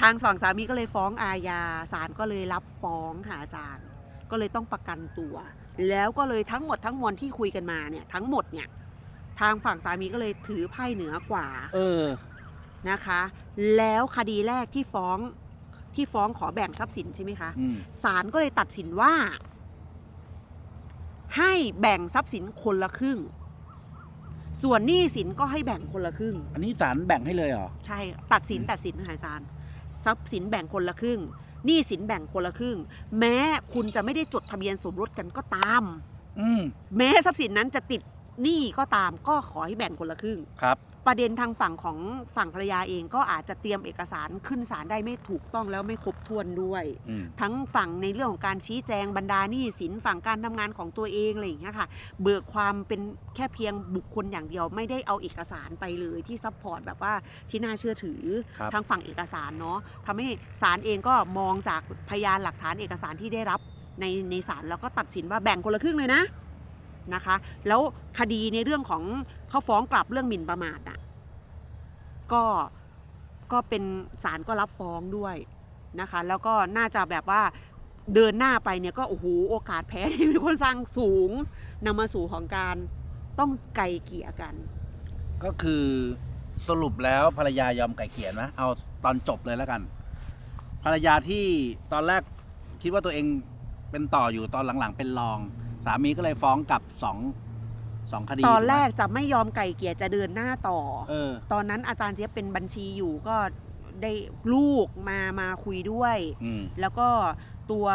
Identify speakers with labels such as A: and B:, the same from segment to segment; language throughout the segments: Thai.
A: ทางฝั่งสามีก็เลยฟ้องอาญาศาลก็เลยรับฟ้องค่ะอาจารย์ ก็เลยต้องประกันตัว แล้วก็เลยทั้งหมดทั้งมวลที่คุยกันมาเนี่ยทั้งหมดเนี่ยทางฝั่งสามีก็เลยถือไพ่เหนือกว่า
B: เออ
A: นะคะ แล้วคดีแรกที่ฟ้องที่ฟ้องขอแบ่งทรัพย์สินใช่ไหมคะ
B: อืม
A: ศาลก็เลยตัดสินว่า ให้แบ่งทรัพย์สินคนละครึ่ง ส่วนหนี้สินก็ให้แบ่งคนละครึ่ง
B: อันนี้ศาลแบ่งให้เลยเหรอ
A: ใช่ตัดสินตัดสินค่ะอาจารย์ ทรัพย์สินแบ่งคนละครึ่งหนี้สินแบ่งคนละครึ่ง แม้คุณจะไม่ได้จดทะเบียนสมรสกันก็ตาม
B: อืม
A: แม้ทรัพย์สินนั้นจะติดหนี้ก็ตามก็ขอให้แบ่งคนละครึ่ง
B: ครับ
A: ประเด็นทางฝั่งของฝั่งภรรยาเองก็อาจจะเตรียมเอกสารขึ้นศาลได้ไม่ถูกต้องแล้วไม่ครบถ้วนด้วย
B: อืม
A: ทั้งฝั่งในเรื่องของการชี้แจงบรรดาหนี้สินฝั่งการทำงานของตัวเองอะไรอย่างเงี้ยค่ะ เบิกความเป็นแค่เพียงบุคคลอย่างเดียวไม่ได้เอาเอกสารไปเลยที่ซัพพอร์ตแบบว่าที่น่าเชื่อถือ
B: ครับ
A: ทางฝั่งเอกสารเนาะทำให้ศาลเองก็มองจากพยานหลักฐานเอกสารที่ได้รับในในศาลแล้วก็ตัดสินว่าแบ่งคนละครึ่งเลยนะนะคะ แล้วคดีในเรื่องของเขาฟ้องกลับเรื่องหมิ่นประมาทอะ ก็ก็เป็นศาลก็รับฟ้องด้วยนะคะ แล้วก็น่าจะแบบว่าเดินหน้าไปเนี่ยก็โอ้โหโอกาสแพ้ที่มีคนสร้างสูงนำมาสู่ของการต้องไกลเกลี่ยกัน
B: ก็คือสรุปแล้วภรรยายอมไก่เกลียนะเอาตอนจบเลยแล้วกัน ภรรยาที่ตอนแรกคิดว่าตัวเองเป็นต่ออยู่ตอนหลังๆ เป็นรอง สามีก็เลยฟ้องกับสอง สองคดี
A: ตอนแรก
B: ถูไห
A: จะไม่ยอมไกลเกลี่ยจะเดินหน้าต่อ
B: มเออ
A: ตอนนั้นอาจารย์เจี๊ยบเป็นบัญชีอยู่ก็ได้ลูกมามาคุยด้วย
B: อืม
A: แล้วก็ตัว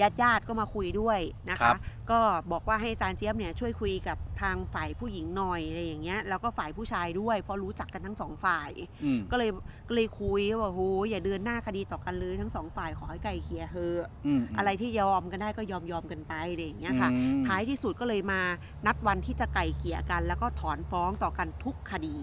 A: ญาติญาติๆก็มาคุยด้วยนะ
B: ครั
A: คะ
B: บ
A: ก็บอกว่าให้อาจารย์เจี๊ยบเนี่ยช่วยคุยกับทางฝ่ายผู้หญิงหน่อยอะไรอย่างเงี้ยแล้วก็ฝ่ายผู้ชายด้วยเพราะรู้จักกันทั้งสองฝ่าย
B: อืม
A: ก็เลยก็เลยคุยว่าโหอย่าเดินหน้าคดีต่อกันเลยทั้งสองฝ่ายขอให้ไกลเกลี่ยเถอะ
B: อืม
A: อะไรที่ยอมกันได้ก็ยอมยอมกันไปอะไรอย่างเงี้ยค่ะ
B: อืม
A: ท้ายที่สุดก็เลยมานัดวันที่จะไกลเกลี่ยกัน แล้วก็ถอนฟ้องต่อกันทุกคดี